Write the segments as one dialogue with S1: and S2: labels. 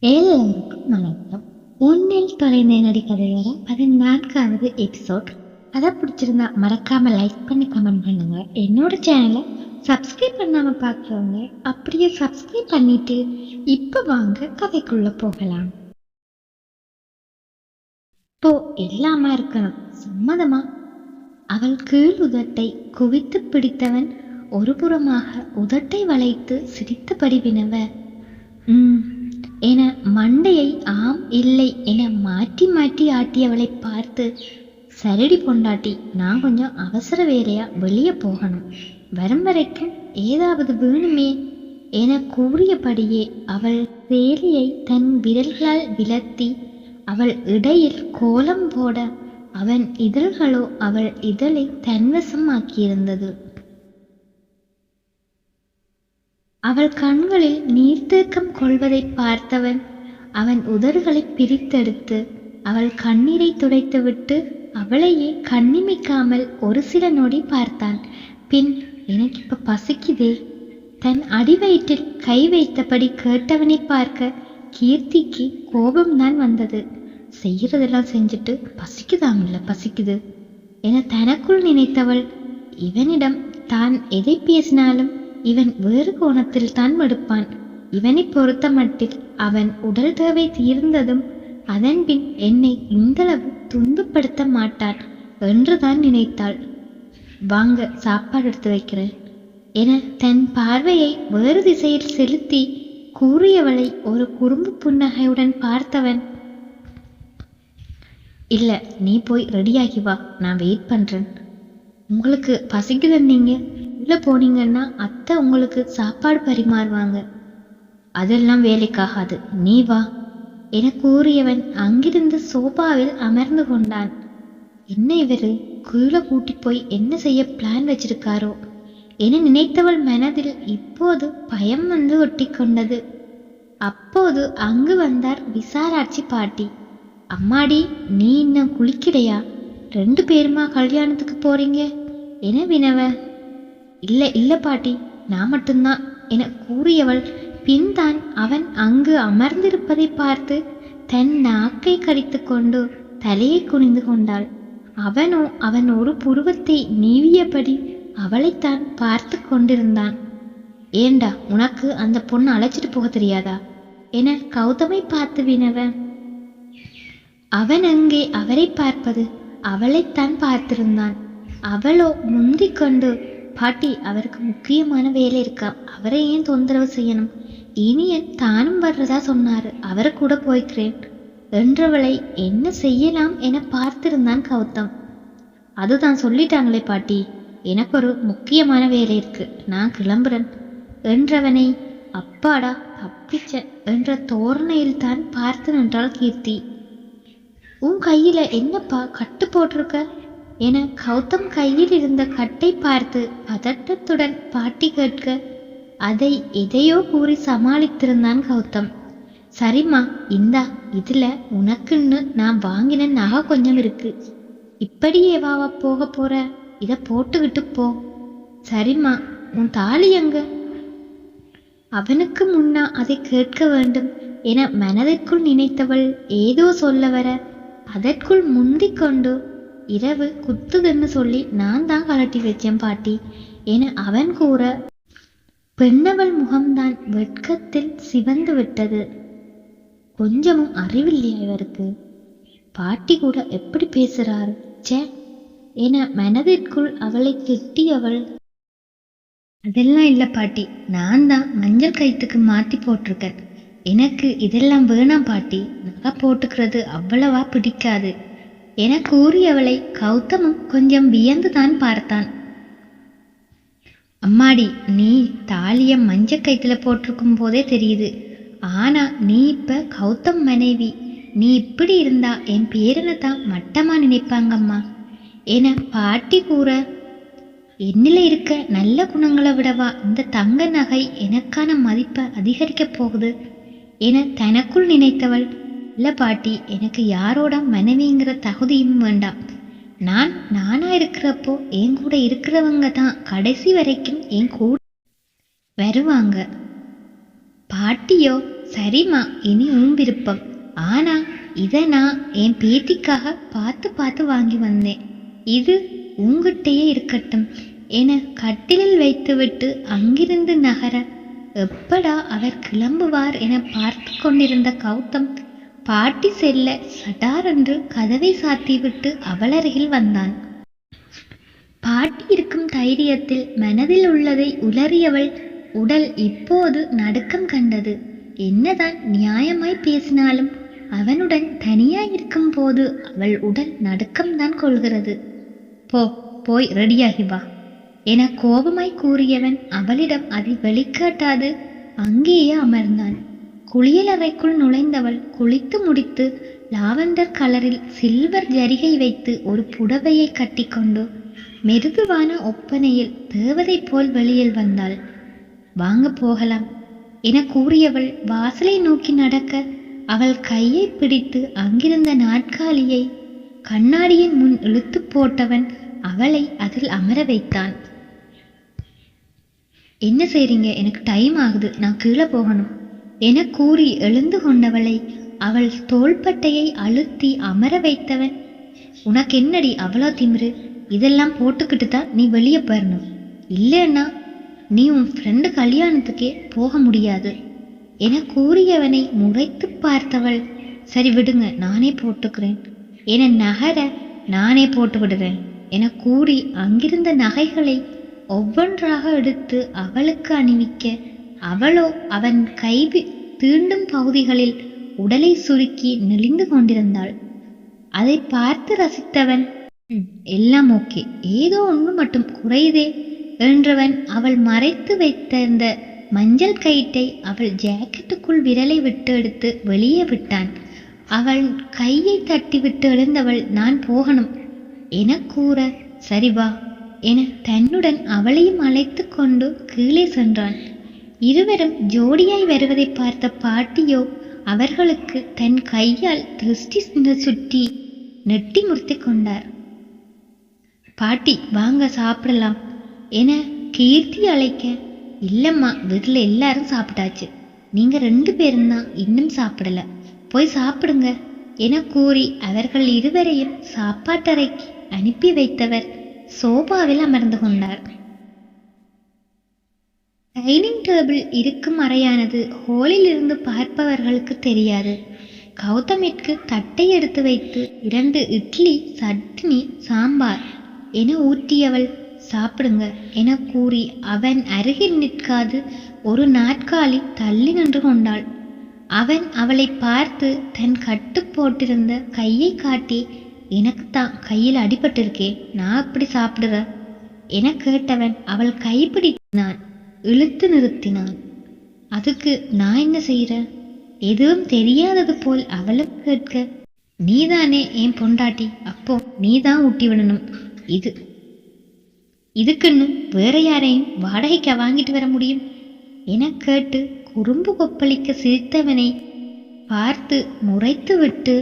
S1: எல்லோருக்கும் வணக்கம் உன்னில் தொலைநேரடி கதையோட பதினான்காவது எபிசோட் அதை பிடிச்சிருந்தா மறக்காம லைக் பண்ணி கமெண்ட் பண்ணுங்க. என்னோட சேனலை சப்ஸ்கிரைப் பண்ணாம பார்க்குறவங்க அப்படியே சப்ஸ்கிரைப் பண்ணிட்டு இப்போ வாங்க கதைக்குள்ள போகலாம். இப்போ எல்லாமா இருக்கணும். சம்மதமா? அவள் கீழ் உதட்டை குவித்து பிடித்தவன் ஒரு புறமாக உதட்டை வளைத்து சிரித்தபடி வினவ "ம்" என மண்டையை ஆம் இல்லை என மாற்றி மாற்றி ஆட்டியவளை பார்த்து சரிடி பொண்டாட்டி நான் கொஞ்சம் அவசர வேலையா வெளியே போகணும். வரும் வரைக்கும் ஏதாவது வேணுமே என கூறியபடியே அவள் சேலையை தன் விரல்களால் விலத்தி அவள் இடையில் கோலம் போட அவன் இதழ்களோ அவள் இதழை தன்வசமாக்கியிருந்தது. அவள் கண்களில் நீர்த்தேக்கம் கொள்வதை பார்த்தவன் அவன் உதடுகளை பிரித்தெடுத்து அவள் கண்ணீரை துடைத்துவிட்டு அவளையே கண்ணிமைக்காமல் ஒரு சில நொடி பார்த்தான். பின் எனக்கு இப்ப பசிக்குதே. தன் அடிவயிற்றில் கை வைத்தபடி கேட்டவனை பார்க்க கீர்த்திக்கு கோபம்தான் வந்தது. செய்யறதெல்லாம் செஞ்சுட்டு பசிக்குதாமில்ல பசிக்குது. என தனக்குள் நினைத்தவள் இவனிடம் தான் எதை பேசினாலும் இவன் வேறு கோணத்தில் தான் மடுப்பான். இவனை பொறுத்த மட்டில் அவன் உடல் தேவை தீர்ந்ததும் அதன்பின் என்னை இந்தளவு துன்பப்படுத்த மாட்டான் என்றுதான் நினைத்தாள். வாங்க சாப்பாடு எடுத்து வைக்கிறேன் என தன் பார்வையை வேறு திசையில் செலுத்தி கூறியவளை ஒரு குறும்பு புன்னகையுடன் பார்த்தவன் இல்ல நீ போய் ரெடியாகி வா நான் வெயிட் பண்றேன். உங்களுக்கு பசிக்குதுன்னு நீங்க? உள்ள போனீங்கன்னா அத்தை உங்களுக்கு சாப்பாடு பரிமாறுவாங்க. அதெல்லாம் வேலைக்காகாது. நீ வா. என கூறியவன் அங்கிருந்து சோபாவில் அமர்ந்து கொண்டான். என்ன இவர்? கீழே கூட்டி போய் என்ன செய்ய பிளான் வச்சிருக்காரோ? என நினைத்தவள் மனதில் இப்போது பயம் வந்து ஒட்டி கொண்டது. அப்போது அங்கு வந்தார் விசாராட்சி பாட்டி. அம்மாடி நீ இன்னும் குளிக்கலையா? ரெண்டு பேருமா கல்யாணத்துக்கு போறீங்க? என வினவ? இல்ல இல்ல பாட்டி நான் மட்டும்தான் என கூறியவள் பின்தான் அவன் அங்கு அமர்ந்திருப்பதை பார்த்து தன் நாக்கை கடித்து கொண்டு தலையை குனிந்து கொண்டாள். அவனோ அவன் ஒரு புருவத்தை நீவியபடி அவளைத்தான் பார்த்து கொண்டிருந்தான். ஏண்டா உனக்கு அந்த பொண்ணு அழைச்சிட்டு போக தெரியாதா? என கௌதமை பார்த்து வினவன். அவன் அங்கே அவரை பார்ப்பது அவளைத்தான் பார்த்திருந்தான். அவளோ முந்திக் கொண்டு பாட்டி அவருக்கு முக்கியமான வேலை இருக்கா? அவரை ஏன் தொந்தரவு செய்யணும்? இனியன் தானும் வர்றதா சொன்னார். அவரை கூட போய்க்கிறேன். என்றவளை என்ன செய்யலாம் என பார்த்திருந்தான் கௌதம். அதுதான் சொல்லிட்டாங்களே பாட்டி. எனக்கு ஒரு முக்கியமான வேலை இருக்கு. நான் கிளம்புறேன். என்றவனை அப்பாடா தப்பிச்ச என்ற தோரணையில் தான் பார்த்து நின்றாள் கீர்த்தி. உன் கையில என்னப்பா கட்டு போட்டிருக்க? என கௌதம் கையில் இருந்த கட்டை பார்த்து பதட்டத்துடன் பாட்டி கேட்க அதை எதையோ கூறி சமாளித்திருந்தான் கௌதம். சரிம்மா இந்தா இதுல உனக்குன்னு நான் வாங்கின நகை கொஞ்சம் இருக்கு. இப்படியே வாவா போக போற? இத போட்டுக்கிட்டு போ. சரிம்மா உன் தாலி எங்க? அவனுக்கு முன்னா அதை கேட்க வேண்டும் என மனதிற்குள் நினைத்தவள் ஏதோ சொல்ல வர அதற்குள் முந்திக் கொண்டு இரவு குத்துதுன்னு சொல்லி நான் தான் கலட்டி வச்சேன் பாட்டி என அவன் கூற பெண்ணவள் முகம்தான் வெட்கத்தில் சிவந்து விட்டது. கொஞ்சமும் அறிவில்லையா இவருக்கு? பாட்டி கூட எப்படி பேசுறாரு? ச்சே! என மனதிற்குள் அவளை திட்டியவள் அதெல்லாம் இல்லை பாட்டி நான் தான் மஞ்சள் கயிற்றுக்கு மாத்தி போட்டிருக்கேன். எனக்கு இதெல்லாம் வேணாம் பாட்டி நகை போட்டுக்கிறது அவ்வளவா பிடிக்காது. என கூறியவளை கௌதமும் கொஞ்சம் வியந்து தான் பார்த்தான். அம்மாடி நீ தாலிய மஞ்ச கைத்துல போட்டிருக்கும் போதே தெரியுது. ஆனா நீ இப்ப கௌதம் மனைவி. நீ இப்படி இருந்தா என் பேரனை தான் மட்டமா நினைப்பாங்கம்மா. என பாட்டி கூற என்னில இருக்க நல்ல குணங்களை விடவா இந்த தங்க நகை எனக்கான மதிப்பை அதிகரிக்கப் போகுது என தனக்குள் நினைத்தவள் இல்லை பாட்டி எனக்கு யாரோட மனைவிங்கிற தகுதியும் வேண்டாம். நான் நானா இருக்கிறப்போ என் கூட இருக்கிறவங்க தான் கடைசி வரைக்கும் என் கூட வருவாங்க. பாட்டியோ சரிம்மா இனி உன் விருப்பம். ஆனால் இதை நான் என் பேத்திக்காக பார்த்து பார்த்து வாங்கி வந்தேன். இது உங்கிட்டயே இருக்கட்டும். என கட்டிலில் வைத்துவிட்டு அங்கிருந்து நகர எப்படா அவர் கிளம்புவார் என பார்த்து கொண்டிருந்த கௌதம் பாட்டி செல்ல சடாரென்று கதவை சாத்திவிட்டு அவளருகில் வந்தான். பாட்டி இருக்கும் தைரியத்தில் மனதில் உள்ளதை உளறியவள் உடல் இப்போது நடுக்கம் கண்டது. என்னதான் நியாயமாய் பேசினாலும் அவனுடன் தனியாயிருக்கும் போது அவள் உடல் நடுக்கம்தான் கொள்கிறது. போ போய் ரெடியாகி வா என கோபமாய் கூறியவன் அவளிடம் அதை வெளிக்காட்டாது அங்கேயே அமர்ந்தான். குளியலறைக்குள் நுழைந்தவள் குளித்து முடித்து லாவெண்டர் கலரில் சில்வர் ஜரிகை வைத்து ஒரு புடவையை கட்டிக்கொண்டு மெருதுவான ஒப்பனையில் தேவதை போல் வெளியில் வந்தாள். வாங்க போகலாம் என கூறியவள் வாசலை நோக்கி நடக்க அவள் கையை பிடித்து அங்கிருந்த நாற்காலியை கண்ணாடியின் முன் இழுத்து போட்டவன் அவளை அதில் அமர வைத்தான். என்ன செய்றீங்க? எனக்கு டைம் ஆகுது. நான் கீழே போகணும். என கூறி எழுந்து கொண்டவளை அவள் தோள்பட்டையை அழுத்தி அமர வைத்தவன். உனக்கு என்னடி அவ்வளோ திமிரு? இதெல்லாம் போட்டுக்கிட்டு தான் நீ வெளியே போயிடணும் இல்லைன்னா நீ உன் ஃப்ரெண்டு கல்யாணத்துக்கே போக முடியாது என கூறியவனை முறைத்து பார்த்தவள். சரி விடுங்க நானே போட்டுக்கிறேன். என நகர நானே போட்டு விடுறேன் என கூறி அங்கிருந்த நகைகளை ஒவ்வொன்றாக எடுத்து அவளுக்கு அணிவிக்க அவளோ அவன் கை தீண்டும் பகுதிகளில் உடலை சுருக்கி நெளிந்து கொண்டிருந்தாள். அதை பார்த்து ரசித்தவன் "ம், எல்லாம் ஓகே. ஏதோ ஒன்று மட்டும் குறையுதே என்றவன் அவள் மறைத்து வைத்திருந்த மஞ்சள் கயிற்றை அவள் ஜாக்கெட்டுக்குள் விரலை விட்டு எடுத்து வெளியே விட்டான். அவள் கையை தட்டிவிட்டு எழுந்தவள் நான் போகணும் என கூற சரிவா என தன்னுடன் அவளையும் அழைத்து கொண்டு கீழே சென்றான். இருவரும் ஜோடியாய் வருவதை பார்த்த பாட்டியோ அவர்களுக்கு தன் கையால் திருஷ்டி சுற்றி நெட்டி முறித்து கொண்டார். பாட்டி வாங்க சாப்பிடலாம் என கீர்த்தி அழைக்க இல்லம்மா வீட்டில் எல்லாரும் சாப்பிட்டாச்சு. நீங்க ரெண்டு பேரும் தான் இன்னும் சாப்பிடல. போய் சாப்பிடுங்க என கூறி அவர்கள் இருவரையும் சாப்பாட்டறைக்கு அனுப்பி வைத்தவர் சோபாவில் அமர்ந்து கொண்டார். டைனிங் டேபிள் இருக்கும் அறையானது ஹோலில் இருந்து பார்ப்பவர்களுக்கு தெரியாது. கௌதமிற்கு தட்டை எடுத்து வைத்து இரண்டு இட்லி சட்னி சாம்பார் என ஊற்றியவள் சாப்பிடுங்க என கூறி அவன் அருகில் நிற்காது ஒரு நாட்காலி தள்ளி நின்று கொண்டாள். அவன் அவளை பார்த்து தன் கட்டு போட்டிருந்த கையை காட்டி எனக்கு தான் கையில் அடிபட்டிருக்கே நான் அப்படி சாப்பிடுற? என கேட்டவன் அவள் கைப்பிடித்தான் இழுத்து நிறுத்தினான். அதுக்கு நான் என்ன செய்யற எதுவும் தெரியாதது போல் அவளும் கேட்க நீதானே என் பொண்டாட்டி அப்போ நீதான் ஊட்டி விடணும். இது இதுக்குன்னு வேற யாரையும் வாடகைக்கு வாங்கிட்டு வர முடியும்? என கேட்டு குறும்பு கொப்பளிக்க சிரித்தவனை பார்த்து முறைத்து விட்டு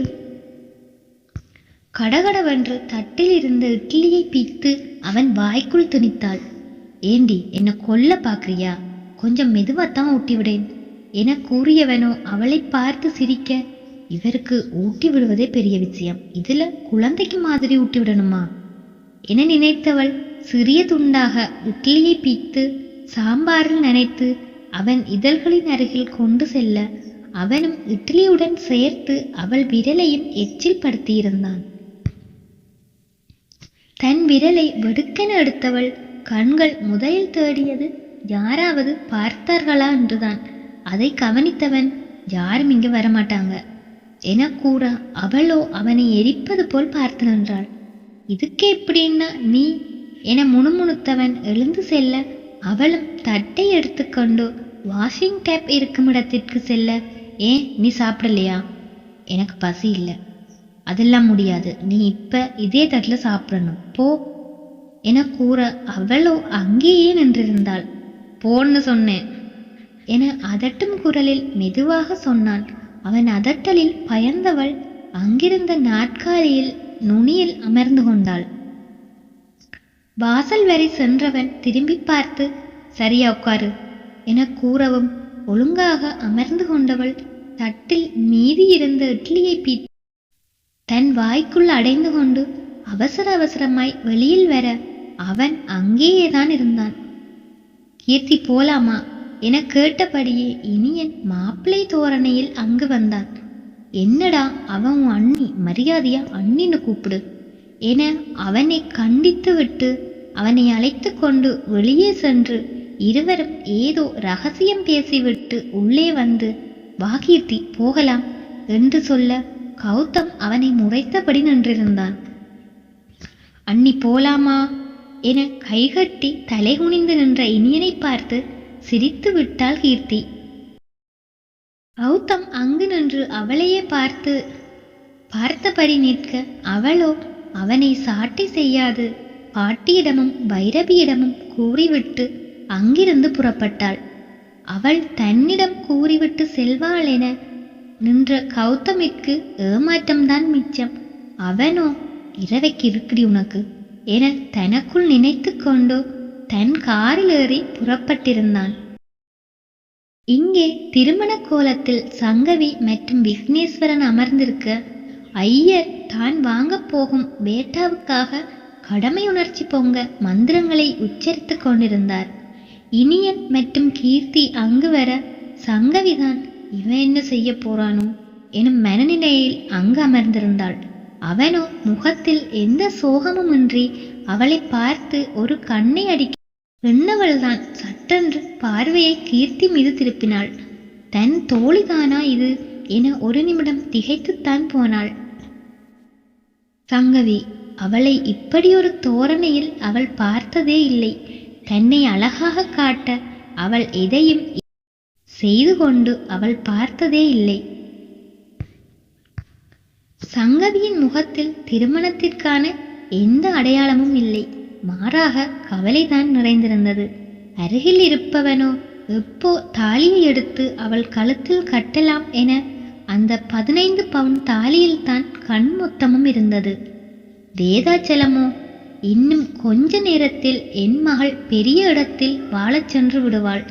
S1: கடகடவென்று தட்டில் இருந்த இட்லியை பிய்த்து அவன் வாய்க்குள் துணித்தாள். ஏண்டி என்ன கொல்ல பாக்குறியா கொஞ்சம் மெதுவாத்தான் ஊட்டி விடேன் என கூறியவனோ அவளை பார்த்து சிரிக்க இவருக்கு ஊட்டி விடுவதே பெரிய விஷயம். இதுல குழந்தைக்கு மாதிரி ஊட்டி விடணுமா? என நினைத்தவள் சிறிய துண்டாக இட்லியை பிய்த்து சாம்பாரில் நனைத்து அவன் இதழ்களின் அருகில் கொண்டு செல்ல அவனும் இட்லியுடன் சேர்த்து அவள் விரலையும் எச்சில் படுத்தியிருந்தான். தன் விரலை வெடுக்கென எடுத்தவள் கண்கள் முதலில் தேடியது யாராவது பார்த்தார்களா என்றுதான். அதை கவனித்தவன் யாரும் இங்கு வரமாட்டாங்க. என கூற அவளோ அவனை எரிப்பது போல் பார்த்து நின்றாள். இதுக்கு எப்படின்னா நீ? என முணுமுணுத்தவன் எழுந்து செல்ல அவளும் தட்டை எடுத்துக்கொண்டு வாஷிங் டேப் இருக்கும் இடத்திற்கு செல்ல ஏன் நீ சாப்பிடலையா? எனக்கு பசி இல்லை. அதெல்லாம் முடியாது. நீ இப்ப இதே தட்டில் சாப்பிடணும். போ. என கூற அவளோ அங்கேயே நின்றிருந்தாள். போன்னு சொன்னேன். என அதட்டும் குரலில் மெதுவாக சொன்னான். அவன் அதட்டலில் பயந்தவள் அங்கிருந்த நாற்காலியில் நுனியில் அமர்ந்து கொண்டாள். வாசல் வரை சென்றவன் திரும்பி பார்த்து சரியா உட்காரு என கூறவும் ஒழுங்காக அமர்ந்து கொண்டவள் தட்டில் மீதி இருந்த இட்லியை பீ தன் வாய்க்குள் அடைந்து கொண்டு அவசர அவசரமாய் வெளியில் வர அவன் அங்கேயேதான் இருந்தான். கீர்த்தி போலாமா? என கேட்டபடியே இனியன் மாப்பிள்ளை தோரணையில் அங்கு வந்தான். என்னடா அவன் உன் அண்ணி? மரியாதையா? அண்ணின்னு கூப்பிடு. என அவனை கண்டித்து விட்டு அவனை அழைத்து கொண்டு வெளியே சென்று இருவரும் ஏதோ ரகசியம் பேசிவிட்டு உள்ளே வந்து வாகீர்த்தி போகலாம் என்று சொல்ல கௌதம் அவனை முறைத்தபடி நின்றிருந்தான். அண்ணி போலாமா? என கைகட்டி தலை குனிந்து நின்ற இனியனை பார்த்து சிரித்து விட்டாள் கீர்த்தி. கௌதம் அங்கு நின்று அவளையே பார்த்து பார்த்தபடி நிற்க அவளோ? அவனை சாட்டி செய்யாது. பாட்டியிடமும் பைரவியிடமும் கூறிவிட்டு அங்கிருந்து புறப்பட்டாள். அவள் தன்னிடம் கூறிவிட்டு செல்வாள் என நின்ற கௌதமிற்கு ஏமாற்றம்தான் மிச்சம். அவனோ இரவைக்கு இருக்குடி உனக்கு. என தனக்குள் நினைத்து கொண்டு தன் காரில் ஏறி புறப்பட்டிருந்தான். இங்கே திருமண கோலத்தில் சங்கவி மற்றும் விக்னேஸ்வரன் அமர்ந்திருக்க ஐயர் தான் வாங்கப் போகும் பேட்டாவுக்காக கடமை உணர்ச்சி பொங்க மந்திரங்களை உச்சரித்துக் கொண்டிருந்தார். இனியன் மற்றும் கீர்த்தி அங்கு வர சங்கவிதான் இவன் என்ன செய்ய போறானோ? எனும் மனநிலையில் அங்கு அமர்ந்திருந்தாள். அவனோ முகத்தில் எந்த சோகமும் இன்றி அவளை பார்த்து ஒரு கண்ணை அடிக்க எண்ணவள்தான் சட்டென்று பார்வையை கீர்த்தி மீது திருப்பினாள். தன் தோழிதானா இது? என ஒரு நிமிடம் திகைத்துத்தான் போனாள். சங்கவி அவளை இப்படியொரு தோரணையில் அவள் பார்த்ததே இல்லை. தன்னை அழகாக காட்ட அவள் எதையும் செய்து கொண்டு அவள் பார்த்ததே இல்லை. சங்கவியின் முகத்தில் திருமணத்திற்கான எந்த அடையாளமும் இல்லை. மாறாக கவலைதான் நிறைந்திருந்தது. அருகில் இருப்பவனோ எப்போ தாலியை எடுத்து அவள் கழுத்தில் கட்டலாம் என அந்த பதினைந்து பவுன் தாலியில்தான் கண் மொத்தமும் இருந்தது. வேதாச்சலமோ இன்னும் கொஞ்ச நேரத்தில் என் மகள் பெரிய இடத்தில் வாழச் சென்று விடுவாள்.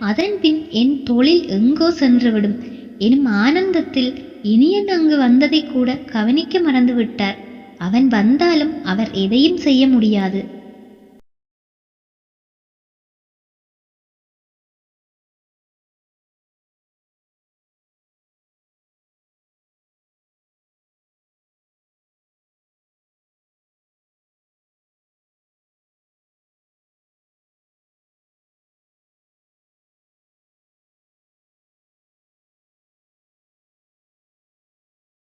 S1: அதன்பின் என் தொழில் எங்கோ சென்றுவிடும் எனும் ஆனந்தத்தில் இனியன் அங்கு வந்ததை கூட கவனிக்க மறந்துவிட்டார். அவன் வந்தாலும் அவர் எதையும் செய்ய முடியாது.